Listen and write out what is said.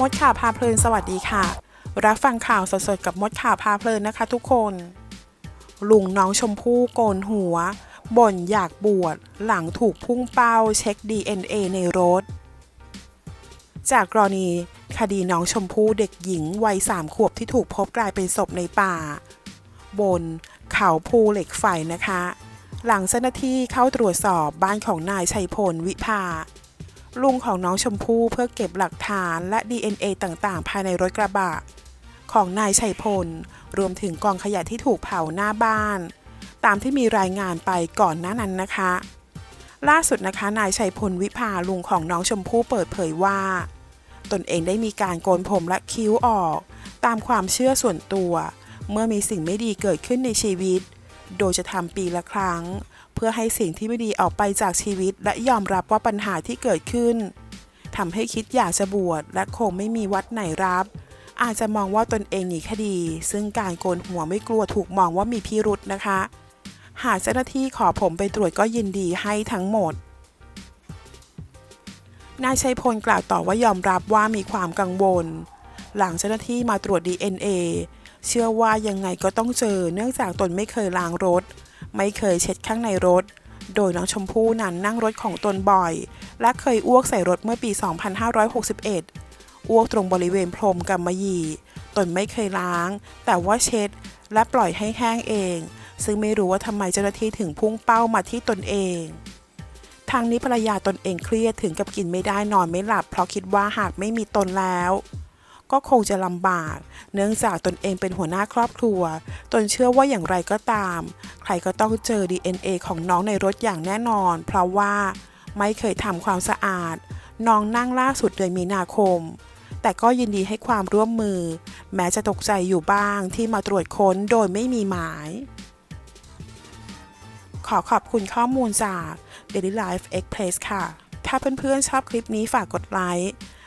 มดข่าวพาเพลินสวัสดีค่ะ รับฟังข่าวสดๆกับมดข่าวพาเพลินนะคะทุกคน ลุงน้องชมพู่โกนหัว บ่นอยากบวชหลังถูกพุ่งเป้าเช็ค DNA ในรถ จากกรณีคดีน้องชมพู่เด็กหญิงวัยสามขวบที่ถูกพบกลายเป็นศพในป่า บนเขาภูเหล็กไฟนะคะ หลังเจ้าหน้าที่เข้าตรวจสอบบ้านของนายชัยพลวิภา ลุงของน้องชมพู่เพื่อเก็บหลักฐานและ DNA ต่างๆ ภายในรถกระบะ ของนายชัยพล รวมถึงกองขยะที่ถูกเผาหน้าบ้าน ตามที่มีรายงานไปก่อนหน้านั้นนะคะ ล่าสุดนะคะนายชัยพลวิภาลุงของน้องชมพู่เปิดเผยว่า ตนเองได้มีการโกนผมและคิ้วออก ตามความเชื่อส่วนตัว เมื่อมีสิ่งไม่ดีเกิดขึ้นในชีวิต โดยจะทำปีละครั้ง เพื่อให้สิ่งที่ไม่ดีออกไปจากชีวิต และยอมรับว่าปัญหาที่เกิดขึ้นทำให้คิดอยากจะบวชและคงไม่มีวัดไหนรับ อาจจะมองว่าตนเองหนีคดี ซึ่งการโกนหัวไม่กลัวถูกมองว่ามีพิรุษนะคะ หากเจ้าหน้าที่ขอผมไปตรวจก็ยินดีให้ทั้งหมดนายชัยพลกล่าวต่อว่ายอมรับว่ามีความกังวล หลังเจ้าหน้าที่มาตรวจ DNA เชื่อว่ายังไงก็ต้องเจอเนื่องจากตนไม่เคยล้างรถ ไม่เคยเช็ดข้างในรถ โดยน้องชมพู่นั้นนั่งรถของตนบ่อย และเคยอ้วกใส่รถเมื่อปี 2561 อ้วกตรงบริเวณพรมกำมะหยี่ ตนไม่เคยล้าง แต่ว่าเช็ดและปล่อยให้แห้งเอง ซึ่งไม่รู้ว่าทำไมเจ้าหน้าที่ถึงพุ่งเป้ามาที่ตนเองทางนี้ภรรยาตนเองเครียดถึงกับกินไม่ได้นอนไม่หลับ เพราะคิดว่าหากไม่มีตนแล้ว ก็คงจะลำบาก เนื่องจากตนเองเป็นหัวหน้าครอบครัว ตนเชื่อว่าอย่างไรก็ตาม ใครก็ต้องเจอ DNA ของน้องในรถอย่างแน่นอน เพราะว่าไม่เคยทำความสะอาด น้องนั่งล่าสุดเดือนมีนาคม แต่ก็ยินดีให้ความร่วมมือ แม้จะตกใจอยู่บ้างที่มาตรวจค้นโดยไม่มีหมาย ขอขอบคุณข้อมูลจาก Daily Life Express ค่ะ ถ้าเพื่อนๆชอบคลิปนี้ฝากกดไลค์